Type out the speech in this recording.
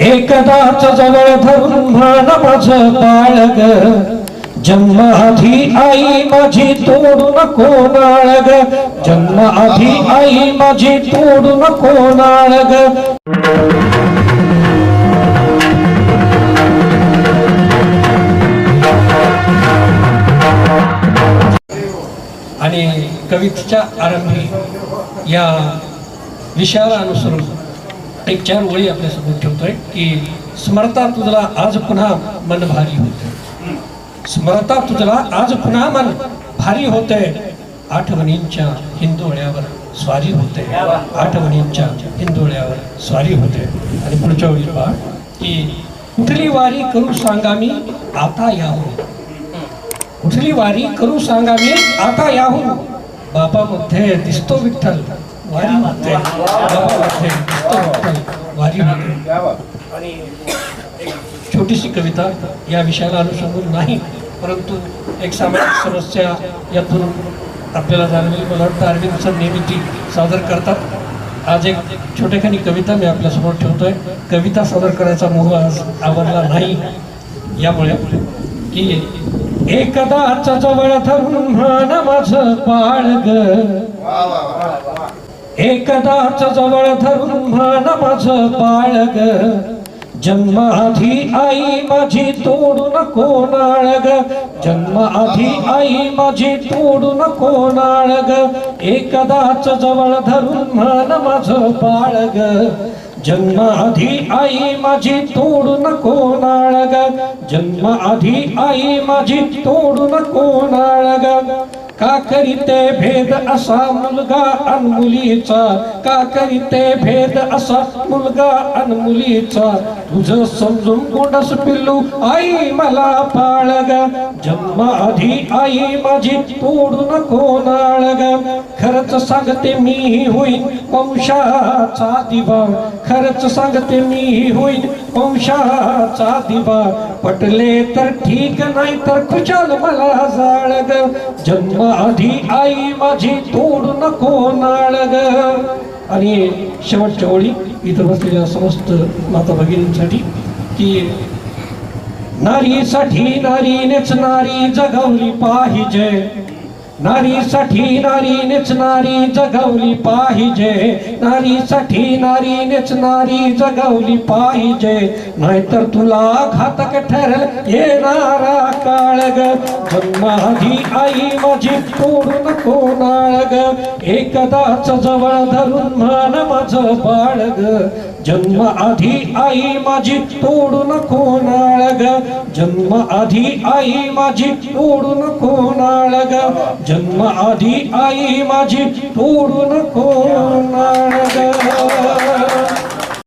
एकदाच जवळ धरून म्हण माझ बाळग. जन्म आधी आई माझी तोडू नको नाळग जन्म आधी आई माझी तोडू नको नाळग आणि कवितेच्या आरंभी या विषयाला अनुसरून एक चार ओळी आपल्यासमोर ठेवतोय की स्मरता तुझला आज पुन्हा मन भारी होते. स्मरता तुझला आज पुन्हा मन भारी होते. आठवणींच्या हिंदोळ्यावर स्वारी होते. आठवणींच्या हिंदोळ्यावर स्वारी होते. आणि पुढच्या वेळी पहा की कुठली वारी करू सांगा मी आता याहून. कुठली वारी करू सांगा मी आता याहून. बापामध्ये दिसतो विठ्ठल. वारी वारी आणि छोटीशी कविता या विषयाला अनुषंगून नाही परंतु एक सामाजिक समस्या यातून आपल्याला जाणवेल. मला वाटतं अरविंद सर नेहमी ती सादर करतात. आज एक छोटेखानी कविता मी आपल्यासमोर ठेवतोय. कविता सादर करायचा मोह आज आवडला नाही. यामुळे की एकदाच जवळ धरून माझं माझ बाळग एकदाच जवळ धरून म्हण माझ बाळग. जन्म आधी आई माझी तोडू नको नाळग. जन्म आधी आई माझी तोडू नको नाळग. एकदाच जवळ धरून म्हण माझ बाळग. जन्म आधी आई माझी तोडू नको नाळग. जन्म आधी आई माझी तोडू नको नाळग. का करीते भेद असा मुलगा अनमुलीचा? का करीते भेद असा मुलगा अनमुलीचा? तुझ समजून कोणस पिल्लू? आई मला पाळग. जन्मा आधी आई माझी तोडू नको नाळग. खरंच सांगते मी होईन वंशाचा दिवा. खरंच सांगते मी होईन वंशाचा दिवा. पटले तर ठीक नाही तर खुशाल मला जाळग. जन्म आधी आई माझी तोड नको नाळग. आणि शेवटच्या ओळी इथं बसलेल्या समस्त माता भगिनींसाठी की नारीसाठी नारीनेच नारी जगवली पाहिजे. नारीसाठी नारी नारी जगवली पाहिजे. नारीसाठी नारी नारी जगवली पाहिजे. नाहीतर तुला घातक ठरेल येणारा काळग. जन्माधी आई माझी तोडू नको नाळग. एकदाच जवळ धरून मान माझ बाळग. जन्म आधी आई माझी तोडू नको नाळ ग जन्म आधी आई माझी तोडू नको नाळ ग जन्म आधी आई माझी तोडू नको नाळ ग